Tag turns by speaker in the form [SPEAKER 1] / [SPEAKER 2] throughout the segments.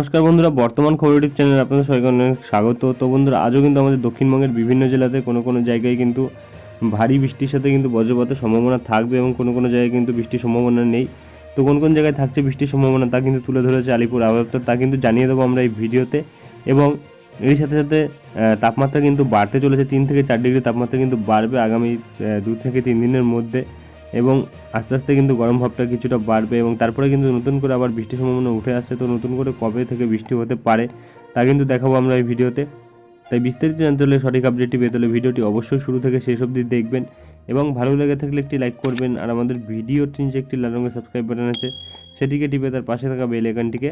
[SPEAKER 1] নমস্কার বন্ধুরা, বর্তমান খবর ইউটিউব চ্যানেলে আপনাদের সবাইকে অনেক স্বাগত। তো বন্ধুরা, আজও কিন্তু আমাদের দক্ষিণবঙ্গের বিভিন্ন জেলাতে কোনো কোনো জায়গায় কিন্তু ভারী বৃষ্টির সাথে কিন্তু বজ্রপাতের সম্ভাবনা থাকবে এবং কোনো কোনো জায়গায় কিন্তু বৃষ্টির সম্ভাবনা নেই। তো কোন কোন জায়গায় থাকছে বৃষ্টির সম্ভাবনা তা কিন্তু তুলে ধরেছে আলিপুর আবহাওয়া তা কিন্তু জানিয়ে দেবো আমরা এই ভিডিওতে। এবং এর সাথে সাথে তাপমাত্রা কিন্তু বাড়তে চলেছে, তিন থেকে চার ডিগ্রি তাপমাত্রা কিন্তু বাড়বে আগামী দু থেকে তিন দিনের মধ্যে। এবং আস্তে আস্তে কিন্তু গরম ভাবটা কিছুটা বাড়বে এবং তারপরে কিন্তু নতুন করে আবার বৃষ্টির সম্ভাবনা উঠে আসছে। তো নতুন করে কবে থেকে বৃষ্টি হতে পারে তা কিন্তু দেখাবো আমরা এই ভিডিওতে। তাই বিস্তারিত জানতে হলে সঠিক আপডেটটি পেতে হলে ভিডিওটি অবশ্যই শুরু থেকে শেষ অবধি দেখবেন এবং ভালো লেগে থাকলে একটি লাইক করবেন। আর আমাদের ভিডিওটির নিচে একটি লাল রঙের সাবস্ক্রাইব বাটন আছে, সেটিকে টিপে তার পাশে থাকা বেল আইকনটিকে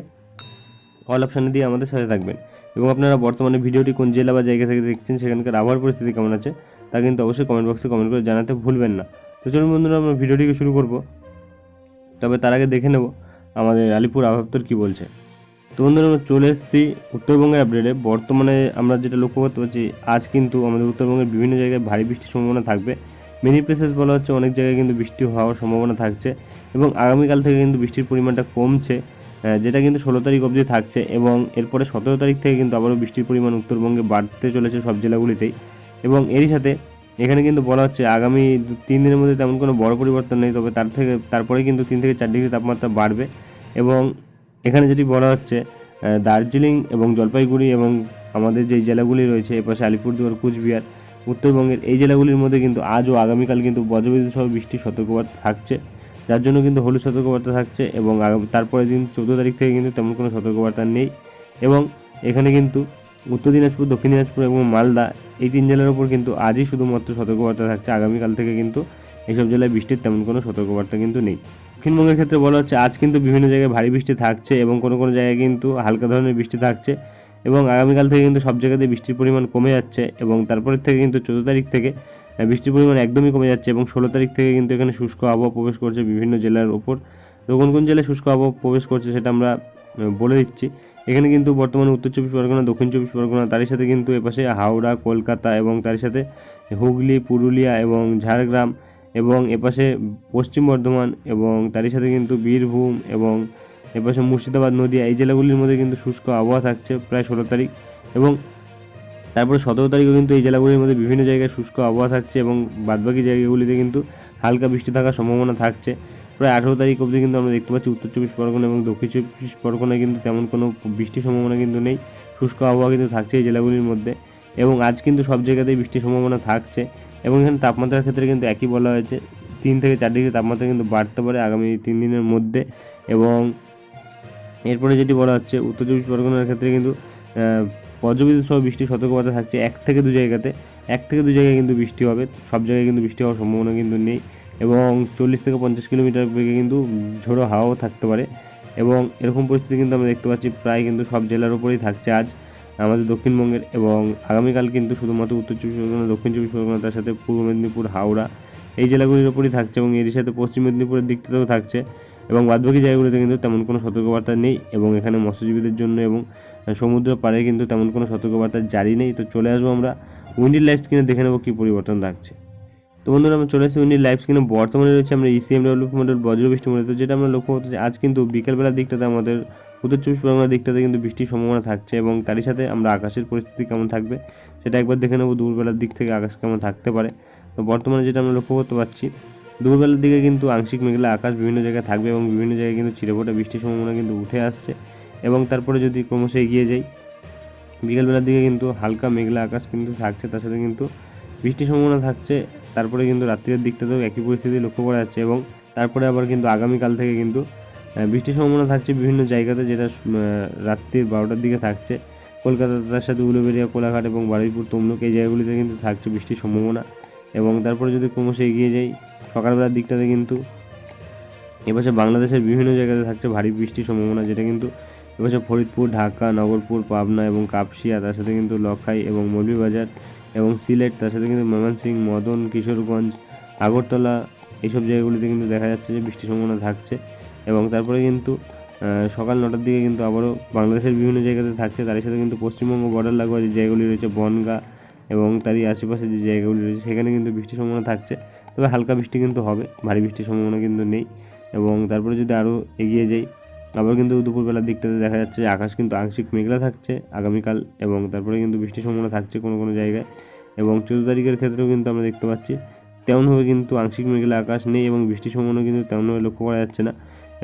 [SPEAKER 1] অল অপশানে দিয়ে আমাদের সাথে থাকবেন। এবং আপনারা বর্তমানে ভিডিওটি কোন জেলা বা জায়গা থেকে দেখছেন, সেখানকার আবহাওয়ার পরিস্থিতি কেমন আছে, তা কিন্তু অবশ্যই কমেন্ট বক্সে কমেন্ট করে জানাতে ভুলবেন না। তো চলুন বন্ধুরা, আমরা ভিডিওটিকে শুরু করব। তবে তার আগে দেখে নেব আমাদের আলিপুর আবহাওয়া কী বলছে। তো বন্ধুরা, আমরা চলে এসেছি উত্তরবঙ্গের আপডেটে বর্তমানে আমরা যেটা লক্ষ্য করতে পারছি, আজ কিন্তু আমাদের উত্তরবঙ্গের বিভিন্ন জায়গায় ভারী বৃষ্টির সম্ভাবনা থাকবে। মেনি প্লেসেস বলা হচ্ছে অনেক জায়গায় কিন্তু বৃষ্টি হওয়ার সম্ভাবনা থাকছে এবং আগামীকাল থেকে কিন্তু বৃষ্টির পরিমাণটা কমছে যেটা কিন্তু ষোলো তারিখ অবধি থাকছে এবং এরপরে সতেরো তারিখ থেকে কিন্তু আবারও বৃষ্টির পরিমাণ উত্তরবঙ্গে বাড়তে চলেছে সব জেলাগুলিতেই। এবং এরই সাথে এখানে কিন্তু বলা হচ্ছে আগামী তিন দিনের মধ্যে তেমন কোনো বড় পরিবর্তন নেই, তবে তার থেকে, তারপরে কিন্তু তিন থেকে চার ডিগ্রি তাপমাত্রা বাড়বে। এবং এখানে যেটি বলা হচ্ছে দার্জিলিং এবং জলপাইগুড়ি এবং আমাদের যে জেলাগুলি রয়েছে এপাশে আলিপুরদুয়ার, কুচবিহার, উত্তরবঙ্গের এই জেলাগুলির মধ্যে কিন্তু আজ ও আগামীকাল কিন্তু বজ্রবিদ্যুৎ সহ বৃষ্টির সতর্কবার্তা থাকছে। যার জন্য কিন্তু হলুদ সতর্কবার্তা থাকছে এবং আগামী, তারপরের দিন চৌদ্দ তারিখ থেকে কিন্তু তেমন কোনো সতর্কবার্তা নেই। এবং এখানে কিন্তু উত্তর দিনাজপুর, দক্ষিণ দিনাজপুর এবং মালদা, এই তিন জেলার ওপর কিন্তু আজই শুধুমাত্র সতর্কবার্তা থাকছে। আগামীকাল থেকে কিন্তু এইসব জেলায় বৃষ্টির তেমন কোনো সতর্কবার্তা কিন্তু নেই। দক্ষিণবঙ্গের ক্ষেত্রে বলা হচ্ছে, আজ কিন্তু বিভিন্ন জায়গায় ভারী বৃষ্টি থাকছে এবং কোনো কোনো জায়গায় কিন্তু হালকা ধরনের বৃষ্টি থাকছে এবং আগামীকাল থেকে কিন্তু সব জায়গাতে বৃষ্টির পরিমাণ কমে যাচ্ছে এবং তারপরের থেকে কিন্তু চোদ্দ তারিখ থেকে বৃষ্টির পরিমাণ একদমই কমে যাচ্ছে এবং ষোলো তারিখ থেকে কিন্তু এখানে শুষ্ক আবহাওয়া প্রবেশ করছে বিভিন্ন জেলার ওপর তো কোন কোন জেলায় শুষ্ক আবহাওয়া প্রবেশ করছে সেটা আমরা বলে দিচ্ছি। এখানে কিন্তু বর্তমানে উত্তর চব্বিশ পরগনা, দক্ষিণ চব্বিশ পরগনা, তারই সাথে কিন্তু এপাশে হাওড়া, কলকাতা এবং তার সাথে হুগলি, পুরুলিয়া এবং ঝাড়গ্রাম এবং এপাশে পশ্চিম বর্ধমান এবং তারই সাথে কিন্তু বীরভূম এবং এপাশে মুর্শিদাবাদ, নদীয়া এই জেলাগুলির মধ্যে কিন্তু শুষ্ক আবহাওয়া থাকছে প্রায় ষোলো তারিখ এবং তারপরে সতেরো তারিখও কিন্তু এই জেলাগুলির মধ্যে বিভিন্ন জায়গায় শুষ্ক আবহাওয়া থাকছে এবং বাদবাকি জায়গাগুলিতে কিন্তু হালকা বৃষ্টি থাকার সম্ভাবনা থাকছে। প্রায় আঠেরো তারিখ অবধি কিন্তু আমরা দেখতে পাচ্ছি উত্তর চব্বিশ পরগনা এবং দক্ষিণ চব্বিশ পরগনায় কিন্তু তেমন কোনো বৃষ্টির সম্ভাবনা কিন্তু নেই। শুষ্ক আবহাওয়া কিন্তু থাকছে এই জেলাগুলির মধ্যে এবং আজ কিন্তু সব জায়গাতেই বৃষ্টির সম্ভাবনা থাকছে এবং এখানে তাপমাত্রার ক্ষেত্রে কিন্তু একই বলা হয়েছে। তিন থেকে চার ডিগ্রি তাপমাত্রা কিন্তু বাড়তে পারে আগামী তিন দিনের মধ্যে এবং এরপরে যেটি বলা হচ্ছে, উত্তর চব্বিশ পরগনার ক্ষেত্রে কিন্তু বজ্রবিদ্যুৎ সহ বৃষ্টির সতর্কবার্তা থাকছে এক থেকে দু জায়গাতে। এক থেকে দু জায়গায় কিন্তু বৃষ্টি হবে, সব জায়গায় কিন্তু বৃষ্টি হওয়ার সম্ভাবনা কিন্তু নেই। এবং চল্লিশ থেকে পঞ্চাশ কিলোমিটার বেগে কিন্তু ঝোড়ো হাওয়াও থাকতে পারে। এবং এরকম পরিস্থিতি কিন্তু আমরা দেখতে পাচ্ছি, প্রায় কিন্তু সব জেলার উপরেই থাকছে আজ। আমাদের দক্ষিণবঙ্গের এবং আগামীকাল কিন্তু শুধুমাত্র উত্তর চব্বিশ পরগনা, দক্ষিণ চব্বিশ পরগনা, তার সাথে পূর্ব মেদিনীপুর, হাওড়া এই জেলাগুলির ওপরই থাকছে এবং এর সাথে পশ্চিম মেদিনীপুরের দিকটাতেও থাকছে। এবং বাদবাকি জায়গাগুলিতে কিন্তু তেমন কোনো সতর্কবার্তা নেই এবং এখানে মৎস্যজীবীদের জন্য এবং সমুদ্র পাড়ে কিন্তু তেমন কোনো সতর্কবার্তা জারি নেই। তো চলে আসব আমরা উইন্ডি লাইফ স্ক্রিনে দেখে নেব কী পরিবর্তন থাকছে তো বন্ধুরা, আমরা চলে এসেছি উইন্ডি লাইফ স্ক্রিনে বর্তমানে রয়েছে আমরা E ইসিএম ডেভেলপমেন্টের বজ্রবৃষ্টি মনে তো যেটা আমরা লক্ষ্য করতে আজ কিন্তু বিকেলবেলার দিকটাতে আমাদের উত্তর চব্বিশ পরগনার দিকটাতে কিন্তু বৃষ্টির সম্ভাবনা থাকছে এবং তারই সাথে আমরা আকাশের পরিস্থিতি কেমন থাকবে, সেটা একবার দেখে নেব। দুপুরবেলার দিক থেকে আকাশ কেমন থাকতে পারে। তো বর্তমানে যেটা আমরা লক্ষ্য করতে পারছি, দুপুরবেলার দিকে কিন্তু আংশিক মেঘলা আকাশ বিভিন্ন জায়গায় থাকবে এবং বিভিন্ন জায়গায় কিন্তু চিরপটা বৃষ্টির সম্ভাবনা কিন্তু উঠে আসছে। এবং তারপরে যদি ক্রমশ এগিয়ে যাই, বিকেলবেলার দিকে কিন্তু হালকা মেঘলা আকাশ কিন্তু থাকছে, তার সাথে কিন্তু বৃষ্টির সম্ভাবনা থাকছে, তারপরে কিন্তু রাত্রের দিকটাতেও একই পরিস্থিতি লক্ষ্য করা যাচ্ছে এবং তারপরে আবার কিন্তু আগামীকাল থেকে কিন্তু বৃষ্টির সম্ভাবনা থাকছে বিভিন্ন জায়গাতে যেটা রাত্রির বারোটার দিকে থাকছে। কলকাতা তার সাথে উলুবেড়িয়া, কোলাঘাট এবং বারুইপুর, তমলুক এই জায়গাগুলিতে কিন্তু থাকছে বৃষ্টির সম্ভাবনা এবং তারপরে যদি ক্রমশ এগিয়ে যাই, সকালবেলার দিকটাতে কিন্তু এপাশে বাংলাদেশের বিভিন্ন জায়গাতে থাকছে ভারী বৃষ্টির সম্ভাবনা যেটা কিন্তু এবছর ফরিদপুর, ঢাকা, নগরপুর, পাবনা এবং কাপসিয়া, তার সাথে কিন্তু লখাই এবং মৌলভীবাজার এবং সিলেট, তার সাথে কিন্তু ময়মনসিংহ, মদন, কিশোরগঞ্জ, আগরতলা, এইসব জায়গাগুলিতে কিন্তু দেখা যাচ্ছে যে বৃষ্টির সম্ভাবনা থাকছে। এবং তারপরে কিন্তু সকাল নটার দিকে কিন্তু আবারও বাংলাদেশের বিভিন্ন জায়গাতে থাকছে। তার সাথে কিন্তু পশ্চিমবঙ্গ বর্ডার লাগোয়া যে জায়গাগুলি রয়েছে, বনগা এবং তারই আশেপাশে যে জায়গাগুলি রয়েছে, সেখানে কিন্তু বৃষ্টির সম্ভাবনা থাকছে। তবে হালকা বৃষ্টি কিন্তু হবে, ভারী বৃষ্টির সম্ভাবনা কিন্তু নেই। এবং তারপরে যদি আরও এগিয়ে যাই আবার কিন্তু দুপুরবেলার দিকটাতে দেখা যাচ্ছে আকাশ কিন্তু আংশিক মেঘলা থাকছে আগামীকাল এবং তারপরে কিন্তু বৃষ্টির সম্ভাবনা থাকছে কোনো কোনো জায়গায়। এবং চোদ্দ তারিখের ক্ষেত্রেও কিন্তু আমরা দেখতে পাচ্ছি তেমনভাবে কিন্তু আংশিক মেঘলা আকাশ নেই এবং বৃষ্টির সম্ভাবনা কিন্তু তেমনভাবে লক্ষ্য করা যাচ্ছে না।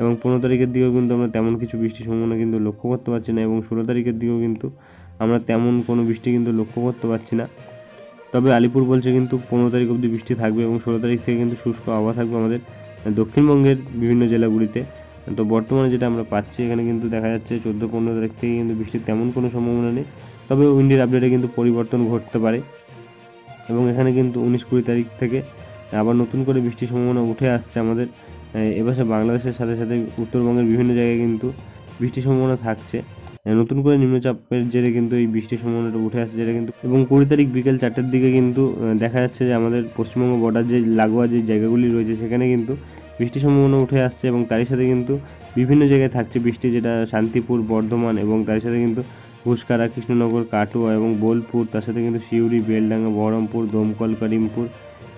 [SPEAKER 1] এবং পনেরো তারিখের দিকেও কিন্তু আমরা তেমন কিছু বৃষ্টির সম্ভাবনা কিন্তু লক্ষ্য করতে পারছি না এবং ষোলো তারিখের দিকেও কিন্তু আমরা তেমন কোনো বৃষ্টি কিন্তু লক্ষ্য করতে পারছি না। তবে আলিপুর বলছে কিন্তু পনেরো তারিখ অবধি বৃষ্টি থাকবে এবং ষোলো তারিখ থেকে কিন্তু শুষ্ক আবহাওয়া থাকবে আমাদের দক্ষিণবঙ্গের বিভিন্ন জেলাগুলিতে। তো বর্তমানে যেটা আমরা পাচ্ছি, এখানে কিন্তু দেখা যাচ্ছে চোদ্দ পনেরো তারিখ থেকে কিন্তু বৃষ্টির তেমন কোনো সম্ভাবনা নেই। তবে উইন্ডের আপডেটে কিন্তু পরিবর্তন ঘটতে পারে। এবং এখানে কিন্তু উনিশ কুড়ি তারিখ থেকে আবার নতুন করে বৃষ্টির সম্ভাবনা উঠে আসছে আমাদের। এবারে বাংলাদেশের সাথে সাথে উত্তরবঙ্গের বিভিন্ন জায়গায় কিন্তু বৃষ্টির সম্ভাবনা থাকছে। নতুন করে নিম্নচাপের জেরে কিন্তু এই বৃষ্টির সম্ভাবনাটা উঠে আসছে যেটা কিন্তু এবং কুড়ি তারিখ বিকেল চারটের দিকে কিন্তু দেখা যাচ্ছে যে আমাদের পশ্চিমবঙ্গ বর্ডার যে লাগোয়া যে জায়গাগুলি রয়েছে, সেখানে কিন্তু বৃষ্টির সম্ভাবনা উঠে আসছে এবং তারই সাথে কিন্তু বিভিন্ন জায়গায় থাকছে বৃষ্টি, যেটা শান্তিপুর, বর্ধমান এবং তার সাথে কিন্তু ঘুষকারা, কৃষ্ণনগর, কাটুয়া এবং বোলপুর, তার সাথে কিন্তু সিউড়ি, বেলডাঙ্গা, বহরমপুর, দমকল, করিমপুর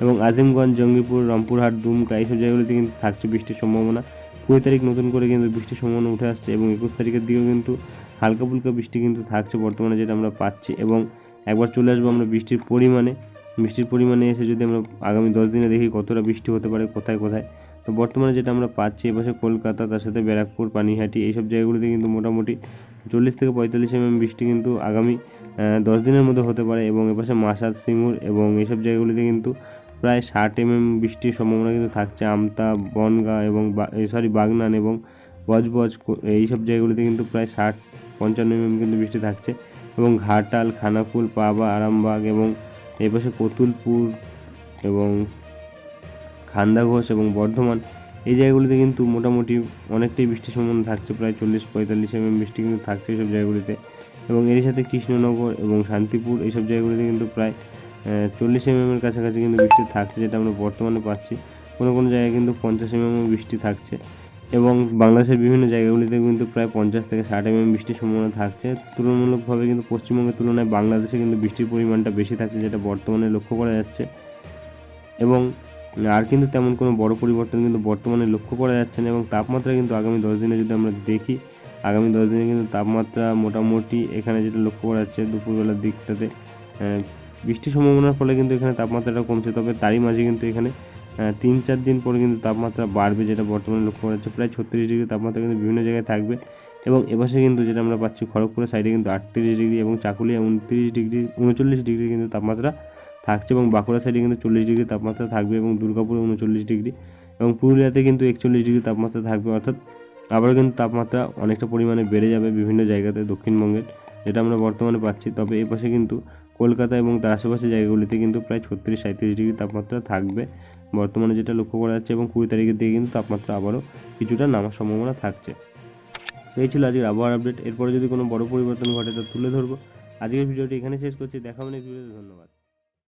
[SPEAKER 1] এবং আজিমগঞ্জ, জঙ্গিপুর, রামপুরহাট, দুমকা, এইসব জায়গাগুলিতে কিন্তু থাকছে বৃষ্টির সম্ভাবনা। কুড়ি তারিখ নতুন করে কিন্তু বৃষ্টির সম্ভাবনা উঠে আসছে এবং একুশ তারিখের দিকেও কিন্তু হালকা ফুলকা বৃষ্টি কিন্তু থাকছে বর্তমানে যেটা আমরা পাচ্ছি এবং একবার চলে আসব আমরা বৃষ্টির পরিমাণে। বৃষ্টির পরিমাণে এসে যদি আমরা আগামী দশ দিনে দেখি কতটা বৃষ্টি হতে পারে, কোথায় কোথায় তো বর্তমানে যেটা আমরা পাচ্ছি এপাশে কলকাতা, তার সাথে ব্যারাকপুর, পানিহাটি, এইসব জায়গাগুলিতে কিন্তু মোটামুটি চল্লিশ থেকে পঁয়তাল্লিশ এমএম বৃষ্টি কিন্তু আগামী দশ দিনের মধ্যে হতে পারে এবং এপাশে মাসাদ, সিঙ্গুর এবং এইসব জায়গাগুলিতে কিন্তু প্রায় ষাট এমএম বৃষ্টির সম্ভাবনা কিন্তু থাকছে। আমতা, বনগা এবং সরি বাগনান এবং বজবজ এইসব জায়গাগুলিতে কিন্তু প্রায় ষাট, পঞ্চান্ন এমএম কিন্তু বৃষ্টি থাকছে এবং ঘাটাল, খানাকুল, পাবা, আরামবাগ এবং এপাশে কতুলপুর এবং খান্দা ঘোষ এবং বর্ধমান, এই জায়গাগুলিতে কিন্তু মোটামুটি অনেকটাই বৃষ্টির সম্ভাবনা থাকছে, প্রায় চল্লিশ পঁয়তাল্লিশ এমএম বৃষ্টি কিন্তু থাকছে এইসব জায়গাগুলিতে। এবং এর সাথে কৃষ্ণনগর এবং শান্তিপুর এইসব জায়গাগুলিতে কিন্তু প্রায় চল্লিশ এমএম এর কাছাকাছি কিন্তু বৃষ্টি থাকছে, যেটা আমরা বর্তমানে পাচ্ছি। কোনো কোনো জায়গায় কিন্তু পঞ্চাশ এমএম বৃষ্টি থাকছে। এবং বাংলাদেশের বিভিন্ন জায়গাগুলিতে কিন্তু প্রায় পঞ্চাশ থেকে ষাট এমএম বৃষ্টির সম্ভাবনা থাকছে। তুলনামূলকভাবে কিন্তু পশ্চিমবঙ্গের তুলনায় বাংলাদেশে কিন্তু বৃষ্টির পরিমাণটা বেশি থাকছে, যেটা বর্তমানে লক্ষ্য করা যাচ্ছে। এবং আর কিন্তু তেমন কোনো বড় পরিবর্তন কিন্তু বর্তমানে লক্ষ্য করা যাচ্ছে না এবং তাপমাত্রা কিন্তু আগামী দশ দিনে যদি আমরা দেখি, আগামী দশ দিনে কিন্তু তাপমাত্রা মোটামুটি এখানে যেটা লক্ষ্য করা যাচ্ছে দুপুরবেলার দিকটাতে বৃষ্টির সম্ভাবনার ফলে কিন্তু এখানে তাপমাত্রাটা কমছে। তবে তারই মাঝে কিন্তু এখানে তিন চার দিন পরে কিন্তু তাপমাত্রা বাড়বে যেটা বর্তমানে লক্ষ্য করা যাচ্ছে। প্রায় ছত্রিশ ডিগ্রি তাপমাত্রা কিন্তু বিভিন্ন জায়গায় থাকবে এবং এপাশে কিন্তু যেটা আমরা পাচ্ছি খড়গপুরের সাইডে কিন্তু আটত্রিশ ডিগ্রি এবং চাকুলিয়া উনত্রিশ ডিগ্রি, উনচল্লিশ ডিগ্রি কিন্তু তাপমাত্রা থাকছে এবং বাঁকুড়া সাইডে কিন্তু চল্লিশ ডিগ্রি তাপমাত্রা থাকবে এবং দুর্গাপুরে উনচল্লিশ ডিগ্রি এবং পুরুলিয়াতে কিন্তু একচল্লিশ ডিগ্রি তাপমাত্রা থাকবে। অর্থাৎ আবারও কিন্তু তাপমাত্রা অনেকটা পরিমাণে বেড়ে যাবে বিভিন্ন জায়গাতে দক্ষিণবঙ্গের, যেটা আমরা বর্তমানে পাচ্ছি। তবে এ পাশে কিন্তু কলকাতা এবং তার আশেপাশে জায়গাগুলিতে কিন্তু প্রায় ছত্রিশ সাঁত্রিশ ডিগ্রি তাপমাত্রা থাকবে। বর্তমানে যেটা লক্ষ্য করা যাচ্ছে এবং কুড়ি তারিখের দিকে কিন্তু তাপমাত্রা আবারও কিছুটা নামার সম্ভাবনা থাকছে। এই ছিল আজকের আবহাওয়ার আপডেট এরপরে যদি কোনো বড় পরিবর্তন ঘটে তা তুলে ধরবো। আজকের ভিডিওটি এখানে শেষ করছি। দেখা নেক্সট ভিডিওতে ধন্যবাদ।